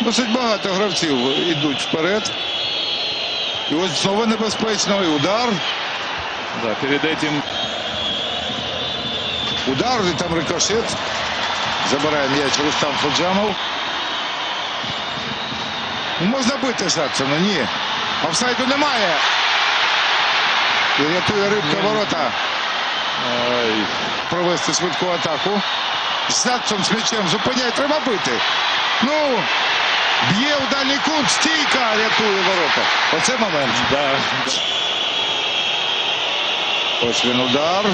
Досить багато гравців йдуть вперед. І ось знову небезпечно. І удар. Да, перед этим Удар і там рикошет. Забирає м'яч Рустам Фуджамов. Ну, Можна бити Жадсона, ні. Офсайду немає. І рятує рибка ворота ай, провести швидку атаку. Жадсон з м'ячем зупиняє, треба бити. Ну, б'є у дальній кут, стійка рятує ворота. Оце момент. да, Ось він удар.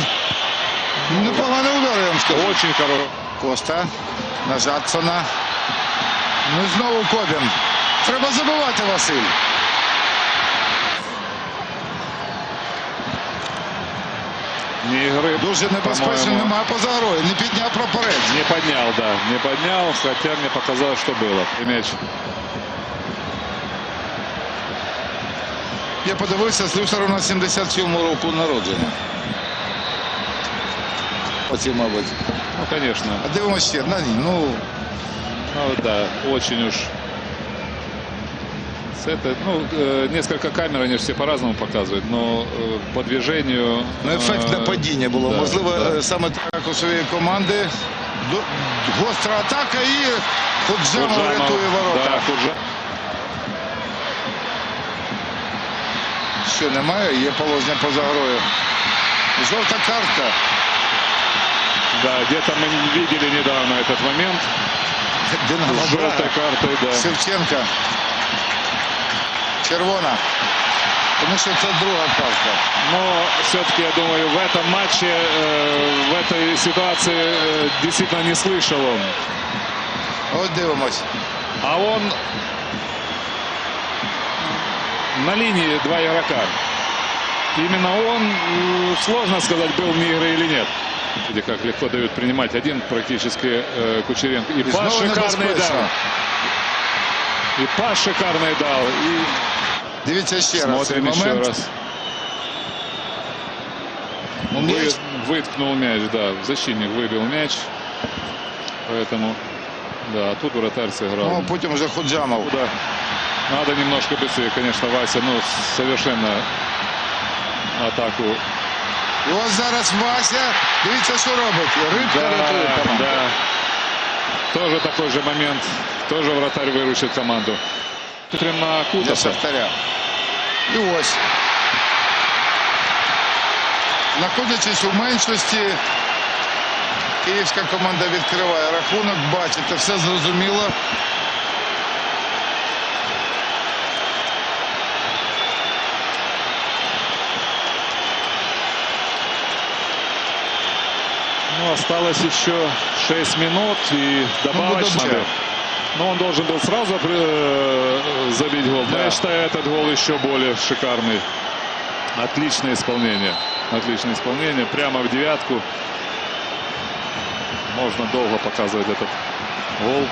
Непоганий удар, я вам скажу. очень хороший. Коста на Жадсона. Ну і знову Кобін. Треба забивати Василь. Не игры, Дуже небезпечно, по-моему, немає поза грою. Не підняв прапорець. Не поднял, да, не поднял, хотя мне показалось, что было. И мяч. Я подивився, Слюсар на 77 року народження. Оці, мабуть. Ну, конечно. А дивимося ще. На, ні, ну, Ну да, очень уж. С это, ну, э, несколько камер, они же все по-разному показывают, но э, по движению... ну ефектне э, падіння було. да, Можливо, да. е, саме так у своєї команди. До- Гостра атака і Худжамов Худжамов, рятує ворота. Да, Худжа- Що немає, є положення поза грою. Жовта картка. да, где-то мы видели недавно этот момент. Динамо С желтой Браga. картой, да. Шевченка. Червона. Тому що це друга картка. Но все-таки, я думаю, в этом матче, э, в этой ситуации э, действительно не слышал он. Ось дивимось. А он на линии два игрока. Именно он, м, сложно сказать, был вне игры или нет. Видите, как легко дают принимать один практически э, Кучеренко. И, І пас шикарный дал. И пас шикарный дал. И Дивіться ще раз. цей смотрим еще момент. раз. Ну, м'яч. Вы- выткнул мяч, да. Защитник выбил мяч. Поэтому, да, а тут вратарь сыграл. Ну, потім вже Худжамов. Да. Надо немножко быстрее, конечно, Вася, ну, совершенно атаку. І ось зараз Вася. Дивіться, що робить. Рибка Да, рятує команду. да. Тоже такой же момент. Тоже вратарь выручит команду. Смотрим на Для Кутаса. Шахтаря. І ось. Знаходячись у меншості, київська команда відкриває рахунок. Бачите, все зрозуміло. Ну, осталось еще 6 минут и добавочно. Будучи. но он должен был сразу э, забить гол. Но Да. я считаю, этот гол еще более шикарный. Отличное исполнение. Отличное исполнение. Прямо в девятку. Можно долго показывать этот гол.